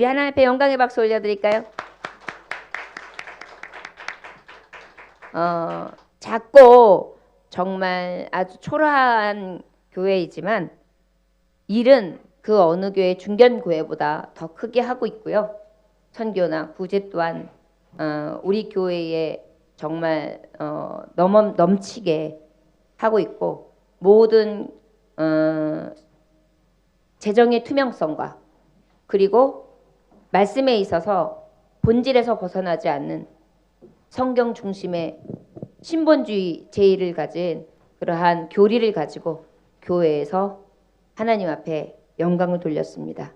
우리 하나님 앞에 영광의 박수 올려드릴까요? 어, 작고 정말 아주 초라한 교회이지만 일은 그 어느 교회 중견 교회보다 더 크게 하고 있고요. 선교나 구제 또한 어, 우리 교회에 정말 어, 넘 넘치게 하고 있고 모든 어, 재정의 투명성과 그리고 말씀에 있어서 본질에서 벗어나지 않는 성경 중심의 신본주의 제의를 가진 그러한 교리를 가지고 교회에서 하나님 앞에 영광을 돌렸습니다.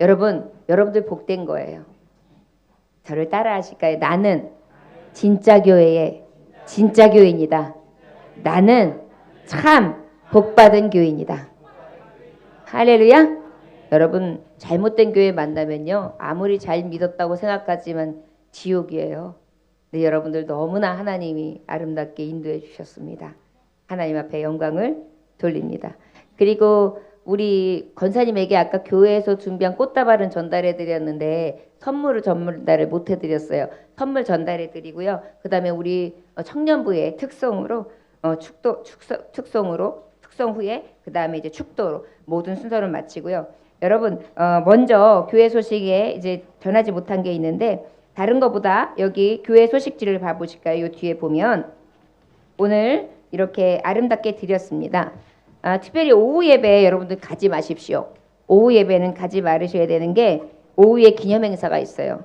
여러분, 여러분들 복된 거예요. 저를 따라 하실까요? 나는 진짜 교회의 진짜 교인이다. 나는 참 복받은 교인이다. 할렐루야. 여러분 잘못된 교회 만나면요 아무리 잘 믿었다고 생각하지만 지옥이에요. 네, 여러분들 너무나 하나님이 아름답게 인도해 주셨습니다. 하나님 앞에 영광을 돌립니다. 그리고 우리 권사님에게 아까 교회에서 준비한 꽃다발은 전달해 드렸는데 선물을 전달을 못 해 드렸어요. 선물 전달해 드리고요. 그다음에 우리 어, 청년부의 특성으로 어, 축도 축성, 특성으로 특성 후에 그다음에 이제 축도로 모든 순서를 마치고요. 여러분 어, 먼저 교회 소식에 이제 전하지 못한 게 있는데 다른 것보다 여기 교회 소식지를 봐보실까요? 이 뒤에 보면 오늘 이렇게 아름답게 드렸습니다. 아, 특별히 오후 예배 여러분들 가지 마십시오. 오후 예배는 가지 말으셔야 되는 게 오후에 기념 행사가 있어요.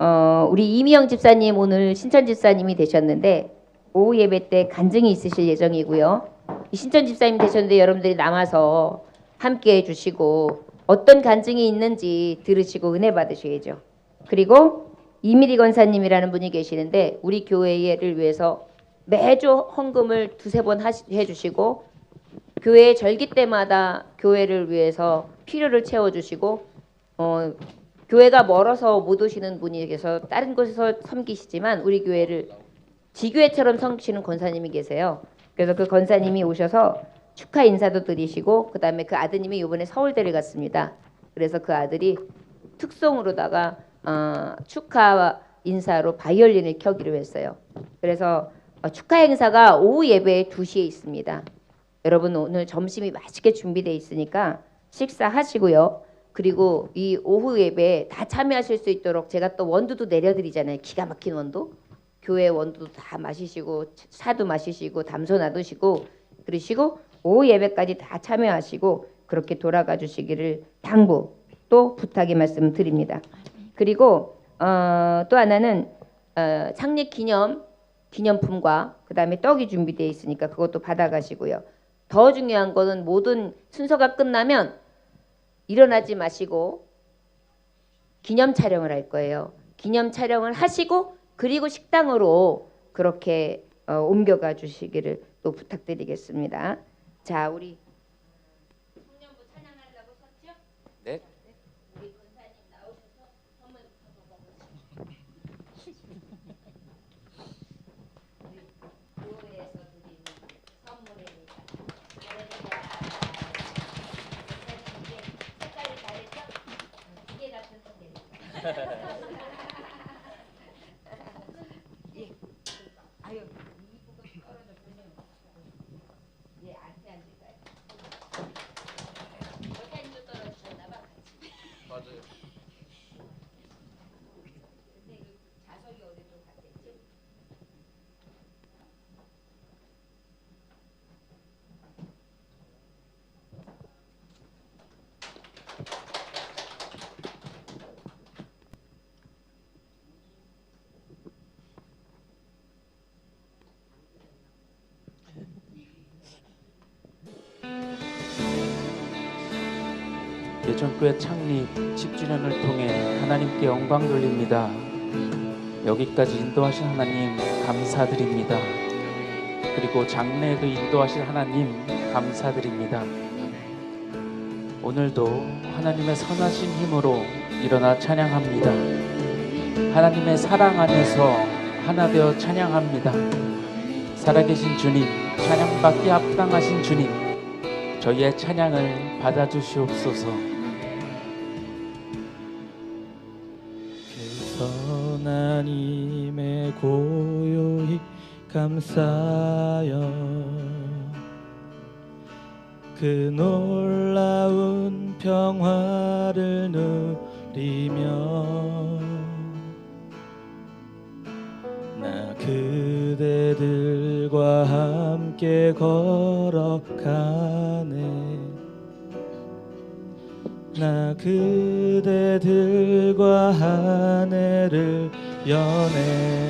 어, 우리 이미영 집사님 오늘 신천 집사님이 되셨는데 오후 예배 때 간증이 있으실 예정이고요. 이 신천 집사님 되셨는데 여러분들이 남아서 함께 해주시고 어떤 간증이 있는지 들으시고 은혜 받으셔야죠. 그리고 이미리 권사님이라는 분이 계시는데 우리 교회를 위해서 매주 헌금을 두세 번 하시, 해주시고 교회 절기 때마다 교회를 위해서 필요를 채워주시고 어, 교회가 멀어서 못 오시는 분이 계서 다른 곳에서 섬기시지만 우리 교회를 지교회처럼 섬기시는 권사님이 계세요. 그래서 그 권사님이 오셔서 축하 인사도 드리시고 그다음에 그 아드님이 이번에 서울대를 갔습니다. 그래서 그 아들이 특송으로다가 어, 축하 인사로 바이올린을 켜기로 했어요. 그래서 어, 축하 행사가 오후 예배에 2시에 있습니다. 여러분 오늘 점심이 맛있게 준비되어 있으니까 식사하시고요. 그리고 이 오후 예배에 다 참여하실 수 있도록 제가 또 원두도 내려드리잖아요. 기가 막힌 원두. 교회 원두도 다 마시시고 사도 마시시고 담소 놔두시고 그러시고 오후 예배까지 다 참여하시고 그렇게 돌아가 주시기를 당부 또 부탁의 말씀 드립니다. 그리고 어, 또 하나는 어, 창립 기념 기념품과 그 다음에 떡이 준비되어 있으니까 그것도 받아가시고요. 더 중요한 거는 모든 순서가 끝나면 일어나지 마시고 기념 촬영을 할 거예요. 기념 촬영을 하시고 그리고 식당으로 그렇게 어, 옮겨가 주시기를 또 부탁드리겠습니다. 자, 우리 청년부 찬양하려고 섰죠? 네. 우리 권사님 나오셔서 선물부터 먹어보시죠. 우리 교회에서 드리는 선물입니다. 할렐루야. 권사님 이게 색깔이 다르죠? 두개 같은 색깔. 예. 아유, 이 부분 떨어졌군요. 예, 앞에 앉을까요? 권사님도 떨어지셨나봐. 맞아요. 근데 그 자석이 어디로 갔겠지? 예전교회 창립 10주년을 통해 하나님께 영광 돌립니다. 여기까지 인도하신 하나님 감사드립니다. 그리고 장래에도 인도하실 하나님 감사드립니다. 오늘도 하나님의 선하신 힘으로 일어나 찬양합니다. 하나님의 사랑 안에서 하나 되어 찬양합니다. 살아계신 주님, 찬양받기 합당하신 주님, 저희의 찬양을 받아주시옵소서. 감사여 그 놀라운 평화를 누리며 나 그대들과 함께 걸어가네. 나 그대들과 한 해를 여네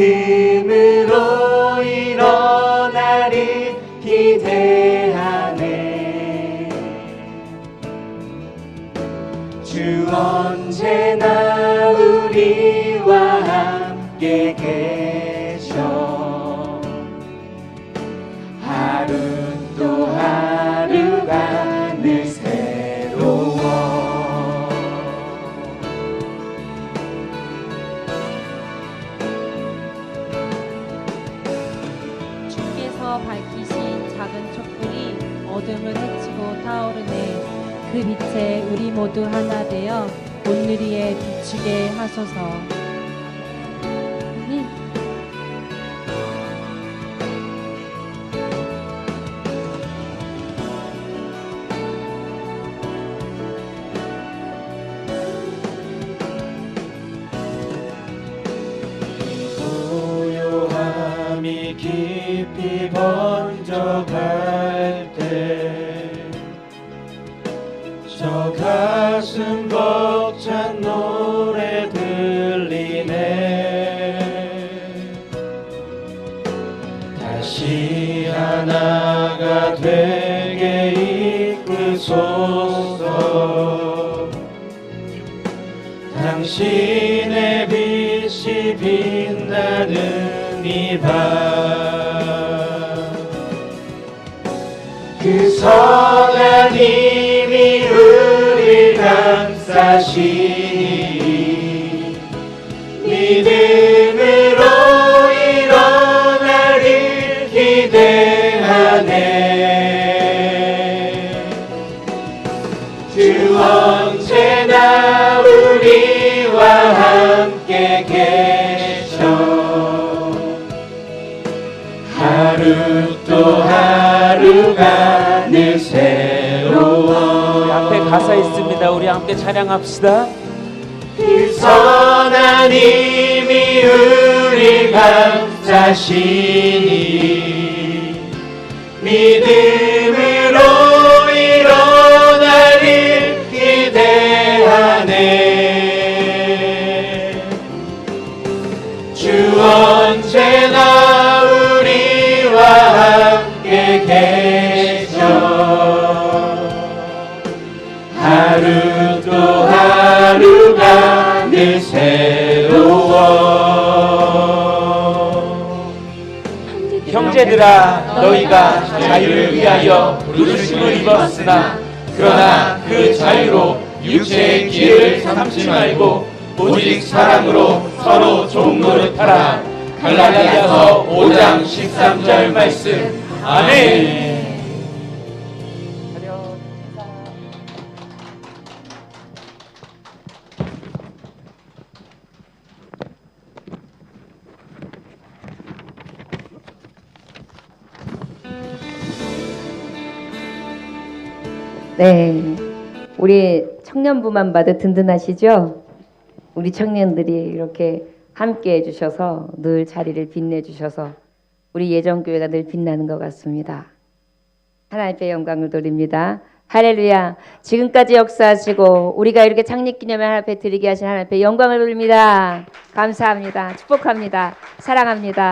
믿음으로 일어나리 기대하네. 주 언제나 우리와 함께 주께서 밝히신 작은 촛불이 어둠을 헤치고 타오르네. 그 빛에 우리 모두 하나 되어 온누리에 비추게 하소서 찬 노래 들리네. 다시 하나가 되게 이끄소서. 당신의 빛이 빛나는 이밤그 선한 힘이 우리 감 싸시니 믿음으로 일어나리 기대하네. 주 언제나 우리와 함께 계셔. 하루 또 하루가 늘 새로워. 우리 앞에 가사 있 습니다. 우리 함께 찬양합시다. 힘이 우리 감싸시니 믿음으로 일어나리 기대하네 주 언제 형제들아 너희가 자유를 위하여 부르심을 입었으나 그러나 그 자유로 육체의 기회를 삼지 말고 오직 사랑으로 서로 좋은 노릇하라. 갈라디아서 5장 13절 말씀. 아멘 네. 우리 청년부만 봐도 든든하시죠? 우리 청년들이 이렇게 함께 해주셔서 늘 자리를 빛내주셔서 우리 예정교회가 늘 빛나는 것 같습니다. 하나님의 영광을 돌립니다. 할렐루야. 지금까지 역사하시고 우리가 이렇게 창립기념회 하나님 앞에 드리게 하신 하나님 앞에 영광을 돌립니다. 감사합니다. 축복합니다. 사랑합니다.